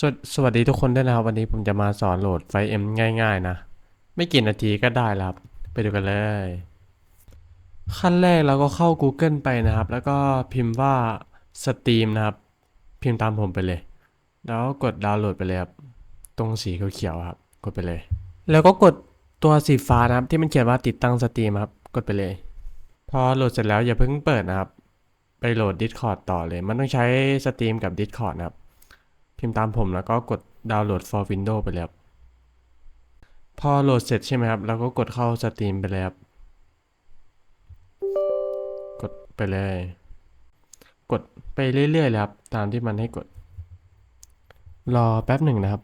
สวสวัสดีทุกคนด้วยนะครับ วันนี้ผมจะมาสอนโหลดไฟเอ็มง่าย ๆ นะ ไม่กี่นาทีก็ได้ล้วครับ ไปดูกันเลย ขั้นแรกเราก็เข้า Google ไปนะครับ แล้วก็พิมพ์ว่า Steam นะครับ พิมพ์ตามผมไปเลย แล้วกดดาวน์โหลดไปเลยครับ ตรงสีเขียวๆครับ กดไปเลย แล้วก็กดตัวสีฟ้านะครับ ที่มันเขียนว่าติดตั้งสตรีมครับ กดไปเลย พอโหลดเสร็จแล้วอย่าเพิ่งเปิดนะครับ ไปโหลด Discord ต่อเลย มันต้องใช้สตรีมกับ Discord นะครับ พิมพ์ตามผมแล้วก็กดดาวน์โหลด for Windows ไปเลยครับพอโหลดเสร็จใช่ไหมครับเราก็กดเข้าสตรีมไปเลยครับกดไปเลย กดไปเรื่อยๆเลยครับ ตามที่มันให้กด รอแป๊บหนึ่งนะครับ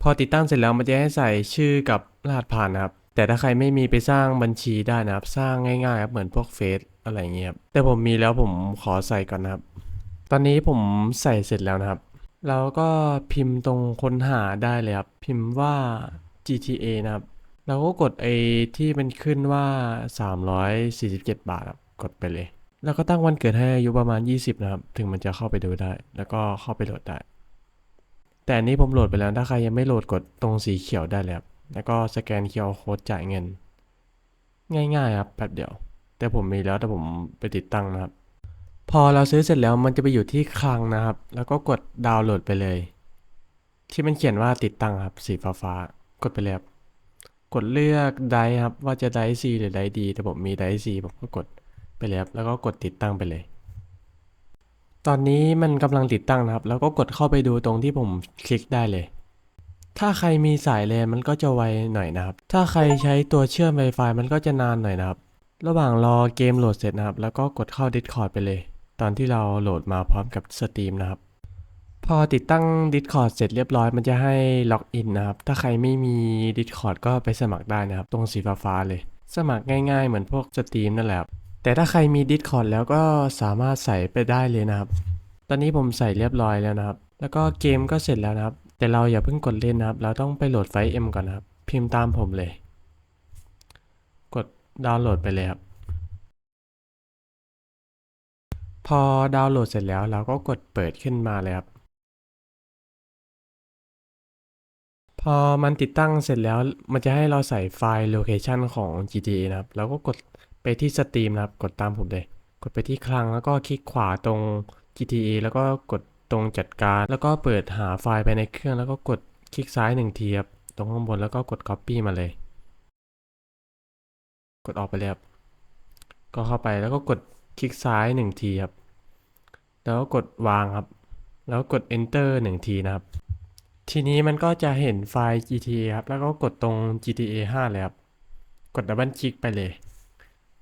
พอติดตั้งเสร็จแล้วมันจะให้ใส่ชื่อกับรหัสผ่านนะครับ แต่ถ้าใครไม่มีไปสร้างบัญชีได้นะครับ สร้างง่ายๆครับเหมือนพวกเฟซอะไรอย่างเงี้ยครับแต่ผมมีแล้วผมขอใส่ก่อนนะครับ ตอนนี้ผมใส่เสร็จแล้วนะครับ แล้วก็พิมพ์ตรงค้นหาได้เลยครับ พิมพ์ว่า GTA นะครับแล้วก็กดไอ้ที่มันขึ้นว่า 347 บาทครับกดไปเลย แล้วก็ตั้งวันเกิดให้อายุประมาณ 20 นะครับ ถึงมันจะเข้าไปดูได้ แล้วก็เข้าไปโหลดได้ แต่อันนี้ผมโหลดไปแล้ว ถ้าใครยังไม่โหลดกดตรงสีเขียวได้เลยครับ แล้วก็สแกน QR Code จ่ายเงิน ง่ายๆครับแป๊บเดียว แต่ผมมีแล้วแต่ผมไปติดตั้งนะครับ พอเราซื้อเสร็จแล้วมันจะไปอยู่ที่คลังนะครับ แล้วก็กดดาวน์โหลดไปเลย ที่มันเขียนว่าติดตั้งครับ สีฟ้าฟ้ากดไปเลยครับ กดเลือกไดครับว่าจะไดซีหรือไดดีแต่ผมมีไดซีผมก็กดไปเลยครับ แล้วก็กดติดตั้งไปเลย ตอนนี้มันกำลังติดตั้งนะครับ แล้วก็กดเข้าไปดูตรงที่ผมคลิกได้เลย ถ้าใครมีสายแลนมันก็จะไวหน่อยนะครับ ถ้าใครใช้ตัวเชื่อม Wi-Fi มันก็จะนานหน่อยนะครับ ระหว่างรอเกมโหลดเสร็จนะครับ แล้วก็กดเข้า Discord ไปเลย ตอนที่เราโหลดมาพร้อมกับสตรีมนะครับ พอติดตั้ง Discord เสร็จเรียบร้อยมันจะให้ล็อกอินนะครับ ถ้าใครไม่มี Discord ก็ไปสมัครได้นะครับ ตรงสีฟ้าเลย สมัครง่ายๆ เหมือนพวกสตรีมนั่นแหละครับแต่ถ้าใครมี Discord แล้วก็สามารถใส่ไปได้เลยนะครับ ตอนนี้ผมใส่เรียบร้อยแล้วนะครับ แล้วก็เกมก็เสร็จแล้วนะครับ แต่เราอย่าเพิ่งกดเล่นนะครับ เราต้องไปโหลดไฟล์ M ก่อนนะครับ พิมพ์ตามผมเลย กดดาวน์โหลดไปเลยครับ พอดาวน์โหลดเสร็จแล้วเราก็กดเปิดขึ้นมาเลยครับ พอมันติดตั้งเสร็จแล้วมันจะให้เราใส่ไฟล์โลเคชันของ GTA นะครับแล้วก็กดไปที่สตรีมนะครับ กดตามผมเลย กดไปที่คลังแล้วก็คลิกขวาตรง GTA แล้วก็กดตรงจัดการ แล้วก็เปิดหาไฟล์ภายในเครื่อง แล้วก็กดคลิกซ้ายหนึ่งทีครับตรงข้างบนแล้วก็กด Copy มาเลย กดออกไปเลยครับก็เข้าไปแล้วก็กด คลิกซ้ายหนึ่งทีครับ แล้วกดวางครับ แล้วกด enter หนึ่งทีนะครับ ทีนี้มันก็จะเห็นไฟล์ GTA ครับ แล้วก็กดตรง GTA 5 เลยครับ กดดับเบิลคลิกไปเลย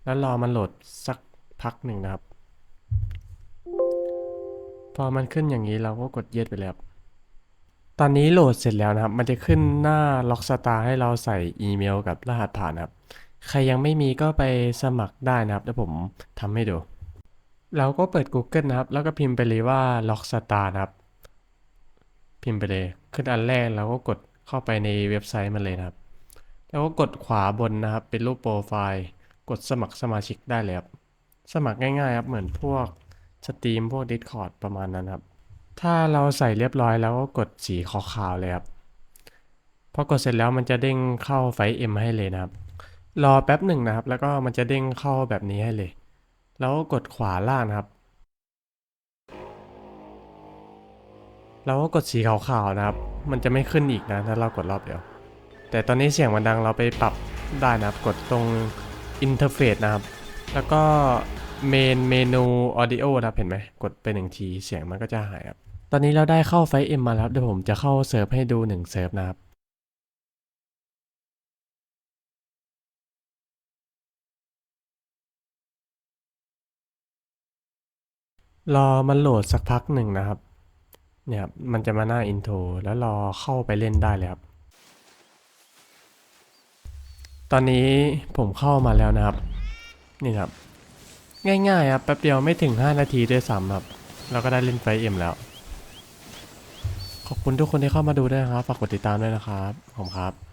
แล้วรอมันโหลดสักพักหนึ่งนะครับ พอมันขึ้นอย่างนี้เราก็กดเย็ดไปเลยครับตอนนี้โหลดเสร็จแล้วนะครับ มันจะขึ้นหน้าล็อกสตาร์ให้เราใส่อีเมลกับรหัสผ่านครับ ใครยังไม่มีก็ไปสมัครได้นะครับเดี๋ยวผมทำให้ดู เราก็เปิด Google นะครับ แล้วก็พิมพ์ไปเลยว่า Lockstar นะครับ พิมพ์ไปเลย ขึ้นอันแรกเราก็กดเข้าไปในเว็บไซต์มันเลยนะครับ แล้วก็กดขวาบนนะครับ เป็นรูปโปรไฟล์ กดสมัครสมาชิกได้เลยครับ สมัครง่ายๆครับ เหมือนพวกสตรีมพวก Discord ประมาณนั้นครับ ถ้าเราใส่เรียบร้อยแล้วก็กดสีขาวๆเลยครับ พอกดเสร็จแล้วมันจะเด้งเข้าไฟล์ M ให้เลยนะครับ รอแป๊บหนึ่งนะครับ แล้วก็มันจะเด้งเข้าแบบนี้ให้เลย แล้วก็กดขวาล่างนะครับเราก็กดสีขาวๆนะครับ มันจะไม่ขึ้นอีกนะถ้าเรากดรอบเดียว แต่ตอนนี้เสียงมันดังเราไปปรับได้นะครับ กดตรงอินเทอร์เฟซนะครับ แล้วก็เมนเมนูออดิโอนะครับเห็นไหมกดไปหนึ่งทีเสียงมันก็จะหายครับ ตอนนี้เราได้เข้าไฟเอ็มมาแล้วเดี๋ยวผมจะเข้าเซิร์ฟให้ดูหนึ่งเซิร์ฟนะครับ รอมันโหลดสักพักหนึ่งนะครับ เนี่ยครับมันจะมาหน้าอินโทรแล้วรอเข้าไปเล่นได้เลยครับ ตอนนี้ผมเข้ามาแล้วนะครับ นี่ครับ ง่ายๆครับแป๊บเดียวไม่ถึง 5 นาทีด้วยซ้ำครับ เราก็ได้เล่นไฟเอ็มแล้ว ขอบคุณทุกคนที่เข้ามาดูด้วยนะครับ ฝากกดติดตามด้วยนะครับผมครับ